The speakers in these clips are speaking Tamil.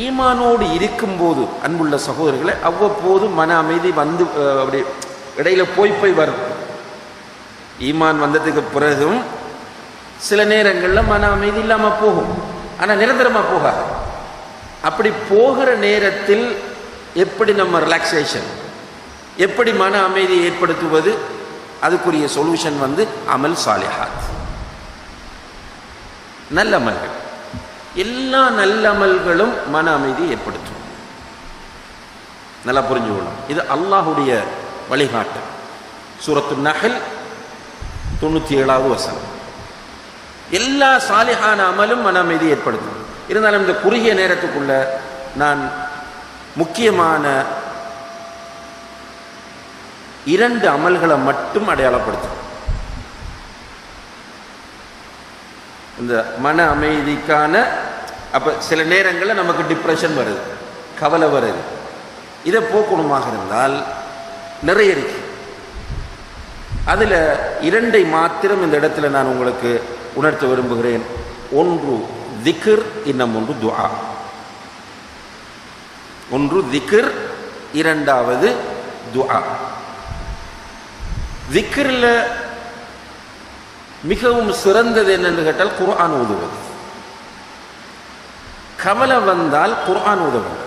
ஈமானோடு இருக்கும்போது அன்புள்ள சகோதரர்களை அவ்வப்போது மன அமைதி வந்து அப்படி இடையில போய் போய் வரும். ஈமான் வந்ததுக்கு பிறகும் சில நேரங்களில் மன அமைதி இல்லாமல் போகும். ஆனால் நிரந்தரமாக போகாது. அப்படி போகிற நேரத்தில் எப்படி நம்ம ரிலாக்ஸேஷன் எப்படி மன அமைதியை ஏற்படுத்துவது அதுக்குரிய சொல்யூஷன் வந்து அமல் சாலிஹாத். நல்லமல்கள் எல்லா நல்லமல்களும் மன அமைதியை ஏற்படுத்தும். நல்லா புரிஞ்சுக்கணும். இது அல்லாஹுடைய வழிகாட்டு. சூரத்து நகல் தொண்ணூற்றி ஏழாவது வசனம். எல்லா சாலிஹான அமலும் மன அமைதி ஏற்படுத்தும். இருந்தாலும் இந்த குறுகிய நேரத்துக்குள்ள நான் முக்கியமான இரண்டு அமல்களை மட்டும் அடையாளப்படுத்தும். இந்த மன அமைதிக்கான அப்போ சில நேரங்களில் நமக்கு டிப்ரெஷன் வருது கவலை வருது. இதை போக்கணுமாக இருந்தால் நிறைய இருக்கு. அதில் இரண்டை மாத்திரம் இந்த இடத்துல நான் உங்களுக்கு உணர்த்த விரும்புகிறேன். ஒன்று திக்ர் இன்னும் ஒன்று துவா ஒன்று திக்ர் இரண்டாவது துவா திக்ரில் மிகவும் சிறந்தது என்னென்று கேட்டால் குர்ஆன் ஓதுவது. கவலை வந்தால் குர்ஆன் உதவும்.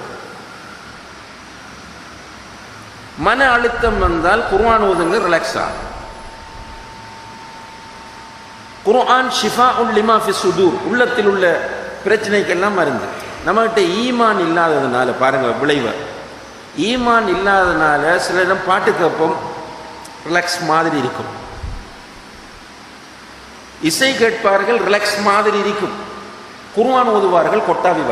மன அழுத்தம் வந்தால் குர்ஆன் ஓதுங்க ரிலாக்ஸ் ஆகும் குர்ஆன் ஷிஃபா உல் லிமா ஃபி சுதூர் உள்ளத்தில் உள்ள பிரச்சனைக்கெல்லாம் மருந்து. நம்மகிட்ட ஈமான் இல்லாததுனால பாருங்க விளைவு. ஈமான் இல்லாததுனால சில இடம் பாட்டு கேட்போம் ரிலாக்ஸ் மாதிரி இருக்கும். இசை கேட்பார்கள் ரிலாக்ஸ் மாதிரி இருக்கும். குருவான் ஓதுவார்கள் கொட்டாவி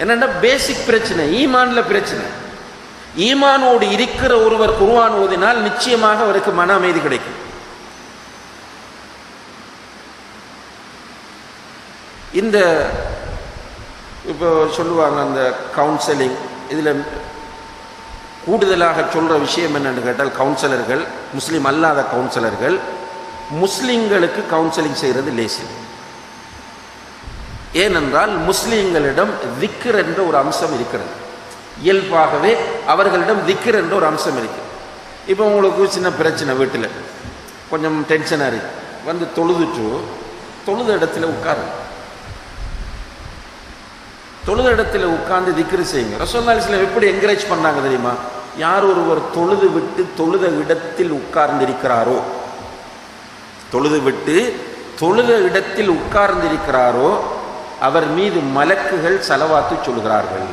என்னென்னா பேசிக் பிரச்சனை ஈமான்ல பிரச்சனை. ஈமானோடு இருக்கிற ஒருவர் குருவான் ஓதினால் நிச்சயமாக அவருக்கு மன அமைதி கிடைக்கும். இந்த இப்போ சொல்லுவாங்க அந்த கவுன்சிலிங் இதில் கூடுதலாக சொல்கிற விஷயம் என்னென்னு கேட்டால் கவுன்சிலர்கள் முஸ்லீம் அல்லாத கவுன்சிலர்கள் முஸ்லீம்களுக்கு கவுன்சிலிங் செய்கிறது லேசி ஏனென்றால் முஸ்லீம்களிடம் திக்ர் என்ற ஒரு அம்சம் இருக்கிறது. இயல்பாகவே அவர்களிடம் திக்ர் என்ற ஒரு அம்சம் இருக்கு. இப்போ உங்களுக்கு சின்ன பிரச்சனை வீட்டில். கொஞ்சம் டென்ஷனாக இருக்கு. வந்து தொழுதுட்டு தொழுத இடத்துல உட்காருங்க தொழுத இடத்துல உட்கார்ந்து திக்ரு செய்யுங்க. ரசோல்லாஸ்ல எப்படி என்கரேஜ் பண்ணாங்க தெரியுமா? யார் ஒருவர் தொழுது விட்டு தொழுத இடத்தில் உட்கார்ந்திருக்கிறாரோ தொழுது விட்டு தொழுத இடத்தில் உட்கார்ந்திருக்கிறாரோ அவர் மீது மலக்குகள் செலவாத்து சொல்கிறார்கள்.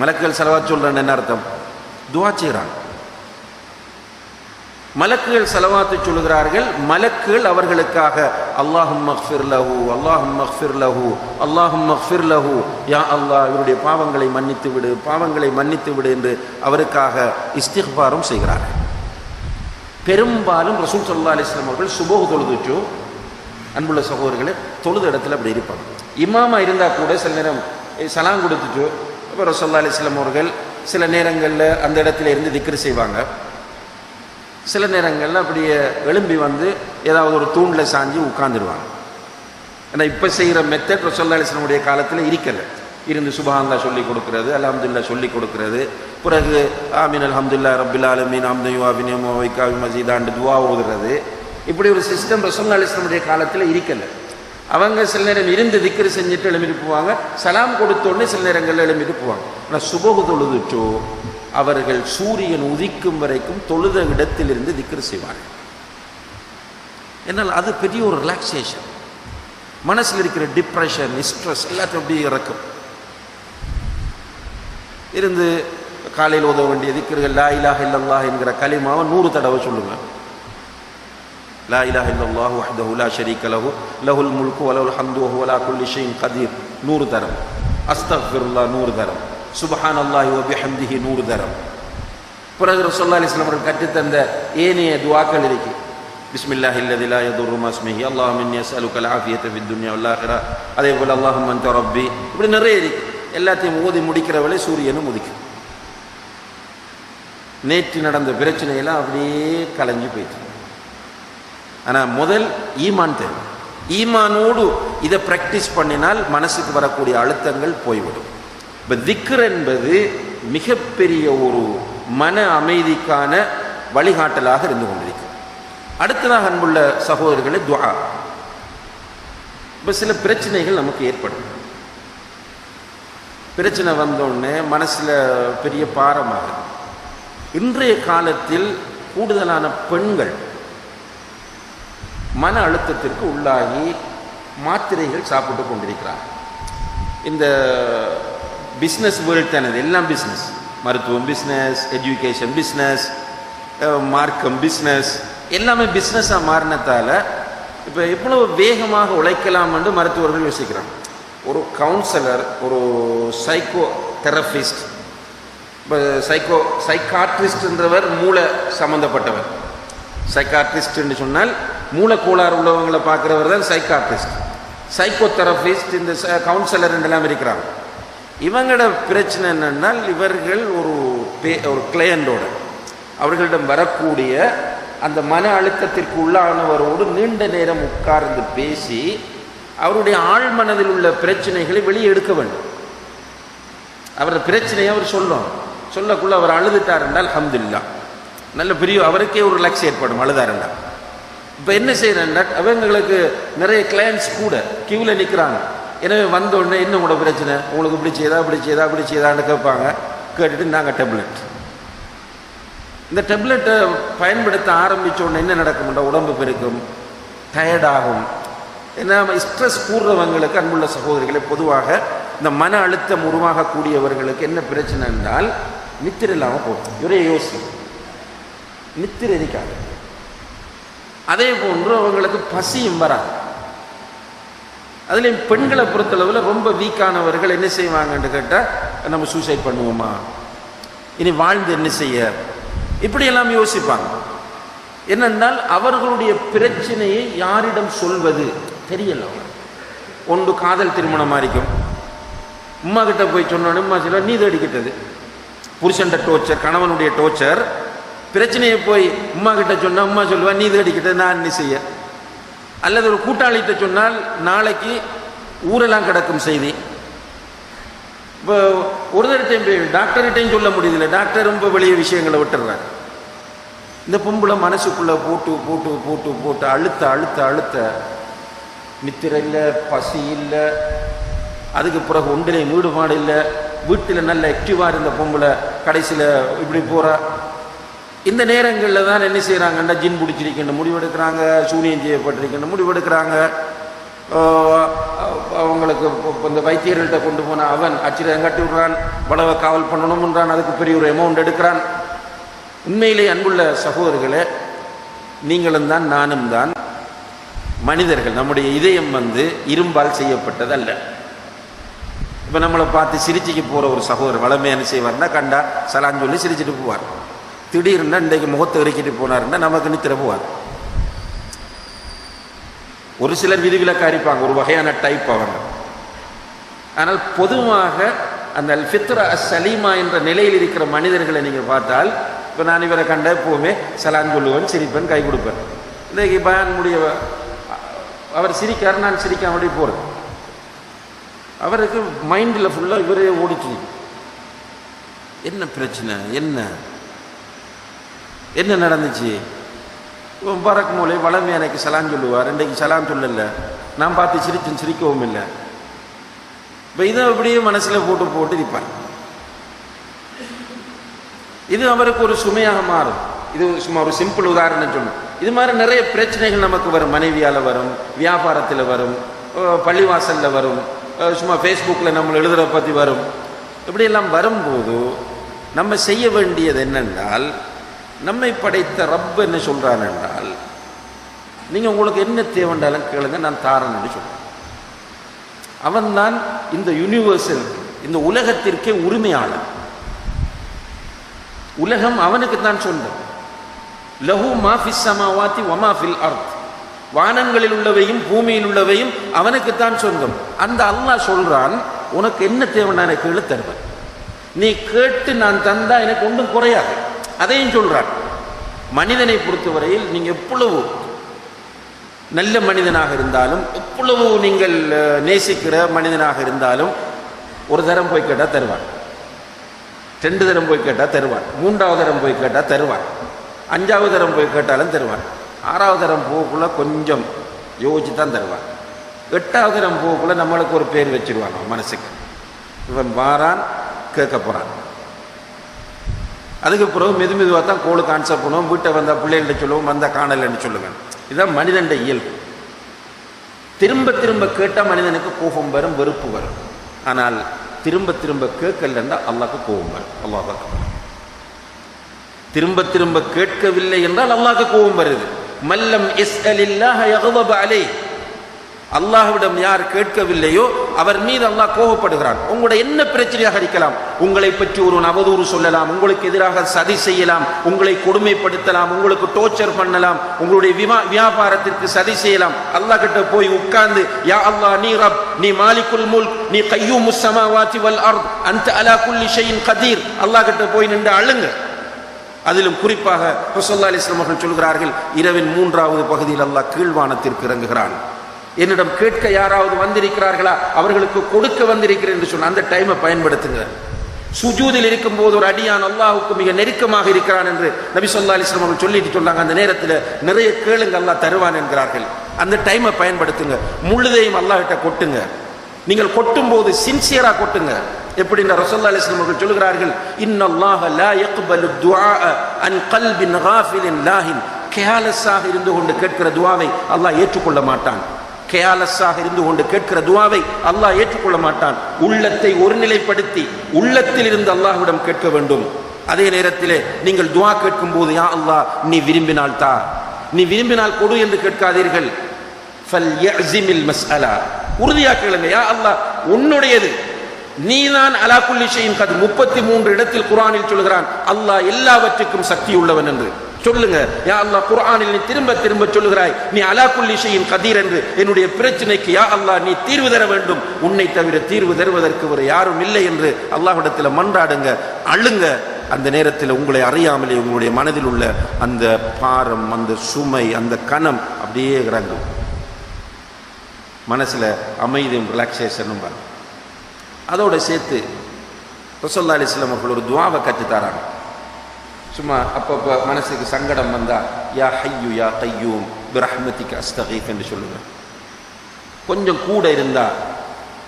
மலக்குகள் செலவாத்து சொல்றேன்னு என்ன அர்த்தம்? துவா செய்கிறாங்க மலக்குகள் செலவாத்து சொல்கிறார்கள் மலக்குகள் அவர்களுக்காக அல்லாஹும் மக்ஃபிர் லஹு அல்லாஹும் மக்ஃபிர் லஹு அல்லாஹும் மக்ஃபிர் லஹு யா அல்லாஹ் இவருடைய பாவங்களை மன்னித்து விடு பாவங்களை மன்னித்து விடு என்று அவருக்காக இஸ்திக்பாரும் செய்கிறார்கள். பெரும்பாலும் ரசூல் சல்லா அலிஸ்லாம் அவர்கள் சுபோக தொழுதுச்சோ அன்புள்ள சகோதரர்களே தொழுது இடத்துல அப்படி இருப்பாங்க. இமாமா இருந்தால் கூட சில நேரம் சலாம் கொடுத்துட்டு இப்போ ரசோல்லா அலிஸ்லாம் அவர்கள் சில நேரங்களில் அந்த இடத்துல இருந்து திக்ரு செய்வாங்க. சில நேரங்களில் அப்படியே எழும்பி வந்து ஏதாவது ஒரு தூணில் சாஞ்சி உட்காந்துருவாங்க ஏன்னா இப்போ செய்கிற மெத்தட் ரசோல்லா அலிஸ்லமுடைய காலத்தில் இருக்கலை. இருந்து சுபஹாந்தா சொல்லி கொடுக்கறது அலமதுல்லா சொல்லி கொடுக்கறது. பிறகு ஆமீன் அலமதுல்லா ரபில் ஆலமீன் அம்தையு அபினியமோ வைக்காவி மசீதாண்டு துவா ஓதுறது. இப்படி ஒரு சிஸ்டம் ரசோல்லா அலிஸ்லமுடைய காலத்தில் இருக்கலை. அவங்க சில நேரம் இருந்து திக்ரு செஞ்சுட்டு எழுப்பிட்டு போவாங்க சலாம் கொடுத்தோடனே சில நேரங்களில் எழுப்பிட்டு போவாங்க. ஆனால் சுபகு தொழுதுட்டோ அவர்கள் சூரியன் உதிக்கும் வரைக்கும் தொழுத இடத்திலிருந்து திக்ரு செய்வார்கள். என்னால் அது பெரிய ஒரு ரிலாக்ஸேஷன் மனசில் இருக்கிற டிப்ரெஷன் ஸ்ட்ரெஸ் எல்லாத்தையும் அப்படியே இறக்கும். இருந்து காலையில் உதவ வேண்டிய திக்கர்கள் லா இலாஹ இல்லல்லாஹ் என்கிற கலிமாவை நூறு தடவை சொல்லுங்க லா الله وحده لا شريك له. له الملك وله الحمد وهو على كل شيء قدير. கதீர் நூறு தரம் الله நூறு தரம் சுபஹான் அல்லாஹி வபிஹம்திஹி நூறு தரம் பிறகு ரசோல்லா அலிஸ்லாம் அவர்கள் கற்றுத்தந்த ஏனைய துவாக்கள் இருக்கு. பிஸ்மில்லாஹி அல்லதி லா யதுர்ரு மஸ்மிஹி அல்லாஹும் இன்னி அஸ்அலுக அல் ஃபித் துன்யா வல் அதே போல் அல்லாஹும் அன்த ரப்பி. இப்படி நிறைய இருக்கு. எல்லாத்தையும் ஓதி முடிக்கிறவளே சூரியனும் உதிக்கும் நேற்று நடந்த பிரச்சனையெல்லாம் அப்படியே கலைஞ்சு போயிட்டு ஆனால் முதல் ஈமான் தேவை. ஈமானோடு இதை ப்ராக்டிஸ் பண்ணினால் மனசுக்கு வரக்கூடிய அழுத்தங்கள் போய்விடும். இப்போ திக்ர் என்பது மிகப்பெரிய ஒரு மன அமைதிக்கான வழிகாட்டலாக இருந்து கொண்டிருக்கு. அடுத்ததாக அன்புள்ள சகோதரர்களை துவா இப்போ சில பிரச்சனைகள் நமக்கு ஏற்படும். பிரச்சனை வந்தோடனே மனசில் பெரிய பாரமாகுது. இன்றைய காலத்தில் கூடுதலான பெண்கள் மன அழுத்தத்திற்கு உள்ளாகி மாத்திரைகள் சாப்பிட்டு கொண்டிருக்கிறார். இந்த பிஸ்னஸ் வேர்ல்ட் தானது எல்லாம் பிஸ்னஸ் மருத்துவம் பிஸ்னஸ் எஜுகேஷன் பிஸ்னஸ் மார்க்கம் பிஸ்னஸ் எல்லாமே பிஸ்னஸாக மாறினத்தால் இப்போ எவ்வளவு வேகமாக உழைக்கலாம் என்று மருத்துவர்கள் யோசிக்கிறாங்க. ஒரு கவுன்சிலர் ஒரு சைக்கோ தெரபிஸ்ட் இப்போ சைக்கோ சைக்காட்ரிஸ்ட்ன்றவர் மூளை சம்மந்தப்பட்டவர் சைக்காட்ரிஸ்ட் என்று சொன்னால் மூளை உள்ளவங்களை பார்க்குறவர் தான் சைக்காட்ரிஸ்ட் சைக்கோ தெரபிஸ்ட் இந்த கவுன்சிலர் எல்லாம் இருக்கிறாங்க. இவங்களோட பிரச்சனை என்னென்னால் இவர்கள் ஒரு பே ஒரு கிளையண்டோட அவர்களிடம் வரக்கூடிய அந்த மன அழுத்தத்திற்கு உள்ளானவரோடு நீண்ட நேரம் உட்கார்ந்து பேசி அவருடைய ஆழ்மனதில் உள்ள பிரச்சனைகளை வெளியே எடுக்க வேண்டும். அவரது பிரச்சனையை அவர் சொல்லணும் சொல்லக்குள்ள அவர் அழுதுட்டார் என்றால் அஹமதுல்லா நல்ல பெரிய அவருக்கே ஒரு ரிலாக்ஸ் ஏற்படும் அழுதார் இப்போ என்ன செய்யறேன்னா அவங்களுக்கு நிறைய கிளையண்ட்ஸ் கூட கியூவில் நிற்கிறாங்க எனவே வந்த உடனே என்ன உங்களோட பிரச்சனை? உங்களுக்கு இப்படி செய்தா இப்படி செய்தா இப்படி செய்தான்னு கேட்பாங்க. கேட்டுட்டு நாங்கள் டெப்லெட் இந்த டெப்லெட்டை பயன்படுத்த ஆரம்பித்த உடனே என்ன நடக்கும்டா உடம்பு பெருக்கும் டயர்டாகும் ஏன்னா ஸ்ட்ரெஸ் கூடுறவங்களுக்கு அன்புள்ள சகோதரிகளை பொதுவாக இந்த மன அழுத்தம் உருவாகக்கூடியவர்களுக்கு என்ன பிரச்சனை என்றால் நித்திர இல்லாமல் போகும். ஒரே யோசிக்கும் நித்திரதிக்காது அதே போன்று அவங்களுக்கு பசியும் வராது. அதுலேயும் பெண்களை பொறுத்தளவில் ரொம்ப வீக்கானவர்கள் என்ன செய்வாங்கன்னு கேட்டால் நம்ம சூசைட் பண்ணுவோமா? இனி வாழ்ந்து என்ன செய்ய? இப்படியெல்லாம் யோசிப்பாங்க. என்னென்றால் அவர்களுடைய பிரச்சனையை யாரிடம் சொல்வது? தெரியல ஒன்று காதல் திருமணமாக இருக்கும் உமா கிட்ட போய் சொன்னோன்னு உமா சொல்ல நீ தேடிக்கிட்டது புருஷன்ட டோர்ச்சர் கணவனுடைய டோர்ச்சர் பிரச்சனையை போய் உமா கிட்ட சொன்னால் உமா சொல்லுவா நீ தேடிக்கிட்ட நான் என்ன செய்ய? அல்லது ஒரு கூட்டாளிகிட்ட சொன்னால் நாளைக்கு ஊரெல்லாம் கிடக்கும் செய்தி. இப்போ ஒரு தடத்தையும் போய் டாக்டர்கிட்டையும் சொல்ல முடியுதில்ல. டாக்டர் ரொம்ப வெளிய விஷயங்களை விட்டுறாரு. இந்த பொம்பளை மனசுக்குள்ளே போட்டு போட்டு போட்டு போட்டு அழுத்த அழுத்த அழுத்த. நித்திர இல்லை பசி இல்லை. அதுக்கு பிறகு ஒன்றிலையும் ஈடுபாடு இல்லை. வீட்டில் நல்ல ஆக்டிவாக இருந்த பொம்பளை கடைசியில் இப்படி போகிறா இந்த நேரங்களில் தான் என்ன செய்கிறாங்கன்னா ஜின் பிடிச்சிருக்கின்ற முடிவெடுக்கிறாங்க சூனியம் செய்யப்பட்டிருக்கின்ற முடிவெடுக்கிறாங்க. அவங்களுக்கு இந்த வைத்தியர்கள்ட்ட கொண்டு போன அவன் அச்சிரம் கட்டி விடுறான் வளவை காவல் பண்ணணும்ன்றான் அதுக்கு பெரிய ஒரு அமௌண்ட் எடுக்கிறான். உண்மையிலே அன்புள்ள சகோதரர்களே நீங்களும் தான் நானும் தான் மனிதர்கள். நம்முடைய இதயம் வந்து இரும்பால் செய்யப்பட்டது அல்ல இப்போ நம்மளை பார்த்து சிரிச்சிக்கு போகிற ஒரு சகோதரர் வளமையான செய்வார்னா கண்டா சலான் சொல்லி சிரிச்சிட்டு போவார். திடீர்னு இன்றைக்கு முகத்தை இறக்கிட்டு போனாருன்னா நமக்கு நித்திர போவார் ஒரு சிலர் விதிவிலக்காக இருப்பாங்க ஒரு வகையான டைப் அவங்க. ஆனால் பொதுவாக அந்த ஃபித்ரா சலீமா என்ற நிலையில் இருக்கிற மனிதர்களை நீங்கள் பார்த்தால் இப்போ நான் இவரை கண்ட எப்போவுமே சலான் சொல்லுவேன் சிரிப்பேன் கை கொடுப்பேன். இன்றைக்கு பயன்முடிய அவர் சிரிக்கார் நான் சிரிக்காமடி போகிறேன் அவருக்கு மைண்டில் ஃபுல்லாக இவரே ஓடிச்சு என்ன பிரச்சனை? என்ன? என்ன நடந்துச்சு? பறக்கு மூலை வளமை எனக்கு சலான் சொல்லுவார் இன்றைக்கு சலான் சொல்லலை. நான் பார்த்து சிரிச்சும் சிரிக்கவும் இல்லை. இப்போ இதை அப்படியே மனசில் போட்டு போட்டு இருப்பார் இது அவருக்கு ஒரு சுமையாக மாறும். இது சும்மா ஒரு சிம்பிள் உதாரணம் சொன்னோம் இது மாதிரி நிறைய பிரச்சனைகள் நமக்கு வரும். மனைவியால் வரும் வியாபாரத்தில் வரும் பள்ளிவாசலில் வரும் சும்மா ஃபேஸ்புக்கில் நம்ம எழுதுகிற பற்றி வரும். இப்படியெல்லாம் வரும்போது நம்ம செய்ய வேண்டியது என்னென்றால் நம்மை படைத்த ரப் என்ன சொல்கிறான் என்றால் நீங்கள் உங்களுக்கு என்ன தேவைண்டாலும் கேளுங்க நான் தாரன்னு சொல்கிறேன் அவன்தான் இந்த யூனிவர்சல் இந்த உலகத்திற்கே உரிமையாளன். உலகம் அவனுக்கு தான் சொந்தம். லஹு மாஃபிஸ் சமாவாத்தி ஒமாஃபில் அர்த். வானங்களில் உள்ளவையும் பூமியில் உள்ளவையும் அவனுக்குத்தான் சொந்தம். அந்த அல்லாஹ் சொல்றான் உனக்கு என்ன தேவைன்னா எனக்கு கேளு தருவேன். நீ கேட்டு நான் தந்தா எனக்கு ஒன்றும் குறையாது. அதையும் சொல்றான் மனிதனை பொறுத்தவரையில் நீங்கள் எவ்வளவு நல்ல மனிதனாக இருந்தாலும் எவ்வளவு நீங்கள் நேசிக்கிற மனிதனாக இருந்தாலும் ஒரு தரம் போய் கேட்டால் தருவான் ரெண்டு தரம் போய் கேட்டால் தருவான் மூன்றாவது தரம் போய் கேட்டால் தருவான் அஞ்சாவது தரம் போய் கேட்டாலும் தருவான் ஆறாவது தரம் போகக்குள்ள கொஞ்சம் யோசிச்சு தான் தருவான் எட்டாவது தரம் போகக்குள்ள நம்மளுக்கு ஒரு பேர் வச்சிருவாங்க மனசுக்கு. இவன் வாரான் கேட்க போகிறான் அதுக்கு பிறகு மெது மெதுவாக தான் கோளுக்கு ஆன்சர் பண்ணுவோம். வீட்டை வந்தால் பிள்ளைகள்ட்ட சொல்லுவோம் வந்தால் காணலைன்னு சொல்லுவேன். இதுதான் மனிதன்ட இயல்பு. திரும்ப திரும்ப கேட்டால் மனிதனுக்கு கோபம் வரும் வெறுப்பு வரும். ஆனால் திரும்ப திரும்ப கேட்கலன்னா அல்லாக்கு கோபம் வரும். அல்லாஹ் திரும்ப திரும்ப கேட்கவில்லை என்றால் அல்லாக்கு கோபம் வருது. மல்லம் எஸ் அலில்லாஹ் அலை அல்லாஹ்விடம் யார் கேட்கவில்லையோ அவர் மீது அல்லாஹ் கோபப்படுகிறான். உங்களுடைய என்ன பிரச்சனையாக இருக்கலாம்? உங்களை பற்றி ஒரு அவதூறு சொல்லலாம். உங்களுக்கு எதிராக சதி செய்யலாம். உங்களை கொடுமைப்படுத்தலாம். உங்களுக்கு டோர்ச்சர் பண்ணலாம். உங்களுடைய விமா வியாபாரத்திற்கு சதி செய்யலாம். அல்லாஹ் கிட்ட போய் உட்கார்ந்து யா அல்லாஹ் நீ ரப் நீ மாலிகுல் முல்க் நீ கையூம் முஸ்ஸமாவாத்தி வல் அர்த் அந்த அலா குல்லி ஷையின் கதீர். அல்லாஹ் கிட்ட போய் நின்று அழுங்க. அதிலும் குறிப்பாக ரசூல்லா அலிஸ்லாம் அவர்கள் சொல்கிறார்கள் இரவின் மூன்றாவது பகுதியில் அல்லாஹ் கீழ்வானத்திற்கு இறங்குகிறான். என்னிடம் கேட்க யாராவது வந்திருக்கிறார்களா? அவர்களுக்கு கொடுக்க வந்திருக்கிறேன் என்று சொன்ன அந்த டைமை பயன்படுத்துங்க. சுஜூதில் இருக்கும்போது ஒரு அடியான் அல்லாஹுக்கு மிக நெருக்கமாக இருக்கிறான் என்று நபி சொல்லா அலிஸ்லாம் அவர்கள் சொல்லிட்டு சொன்னாங்க. அந்த நேரத்தில் நிறைய கேளுங்க அல்லாஹ் தருவான் என்கிறார்கள். அந்த டைமை பயன்படுத்துங்க. முழுதையும் அல்லாஹிட்ட கொட்டுங்க. நீங்கள் கொட்டும் போது சின்சியரா கொட்டுங்க. எப்படி இந்த ரசல்லா அலிஸ்லாம் அவர்கள் சொல்கிறார்கள் இன்னல்லாஹ லா யக்பலு துஆ அன் கல்பின் காஃபிலின் லாஹின். கேலஸாக இருந்து கொண்டு கேட்கிற துவாவை அல்லாஹ் ஏற்றுக்கொள்ள மாட்டான். கேலஸாக இருந்து கொண்டு கேட்கிற துவாவை அல்லாஹ் ஏற்றுக்கொள்ள மாட்டான். உள்ளத்தை ஒருநிலைப்படுத்தி உள்ளத்தில் இருந்து அல்லாஹ்விடம் கேட்க வேண்டும். அதே நேரத்திலே நீங்கள் துவா கேட்கும் போது யா அல்லாஹ் நீ விரும்பினால் தா. நீ விரும்பினால் கொடு என்று கேட்காதீர்கள். ஃபல்யஸிமில் மஸ்அலா. உறுதியா யா அல்லாஹ் உன்னுடையது. நீதான் அலா குல்லி முப்பத்தி மூன்று இடத்தில் குரானில் சொல்கிறான் அல்லாஹ் எல்லாவற்றுக்கும் சக்தி உள்ளவன் என்று. சொல்லுங்க. யா அல்லாஹ் குர்ஆனில் நீ திரும்ப திரும்ப சொல்லுகிறாய். நீ அலா குல்லி கதீர் என்று என்னுடைய பிரச்சனைக்கு யா அல்லாஹ் நீ தீர்வு தர வேண்டும். உன்னை தவிர தீர்வு தருவதற்கு ஒரு யாரும் இல்லை என்று அல்லாஹ்விடத்தில் மன்றாடுங்க. அழுங்க. அந்த நேரத்தில் உங்களை அறியாமலே உங்களுடைய மனதில் உள்ள அந்த பாரம் அந்த சுமை அந்த கணம் அப்படியே இறங்கும். மனசில் அமைதியும் ரிலாக்ஸேஷனும் வரும். அதோட சேர்த்து ரசோல்லா அலிஸ்லாம் அவர்கள் ஒரு துவாவை கற்றுத்தாராங்க சும்மா அப்பப்போ மனசுக்கு சங்கடம் வந்தா யா ஹையு யா கையூம் பிரஹ்மதிக்கு அஸ்தகீஃப் என்று சொல்லுங்க கொஞ்சம் கூட இருந்தா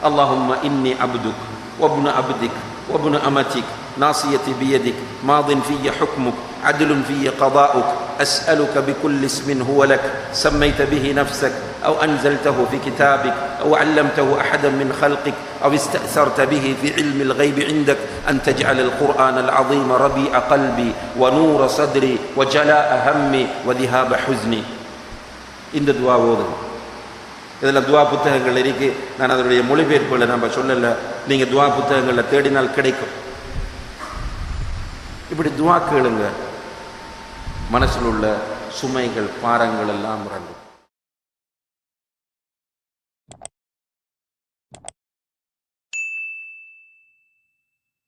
அல்லாஹும்ம இன்னி அப்துக் وابن عبدك وابن أمتك ناصيتي بيدك ماض في حكمك عدل في قضاؤك أسألك بكل اسم هو لك سميت به نفسك أو أنزلته في كتابك أو علمته أحدا من خلقك أو استأثرت به في علم الغيب عندك أن تجعل القرآن العظيم ربيع قلبي ونور صدري وجلاء همي وذهاب حزني இந்த துவா ஓதுங்க இதில் துவா புத்தகங்கள் இருக்கு நான் அதனுடைய மொழிபெயர்ப்புகளை நம்ம சொல்லலை நீங்கள் துவா புத்தகங்களில் தேடினால் கிடைக்கும் இப்படி துவா கேளுங்க மனசில் உள்ள சுமைகள் பாரங்கள் எல்லாம் இறங்கும்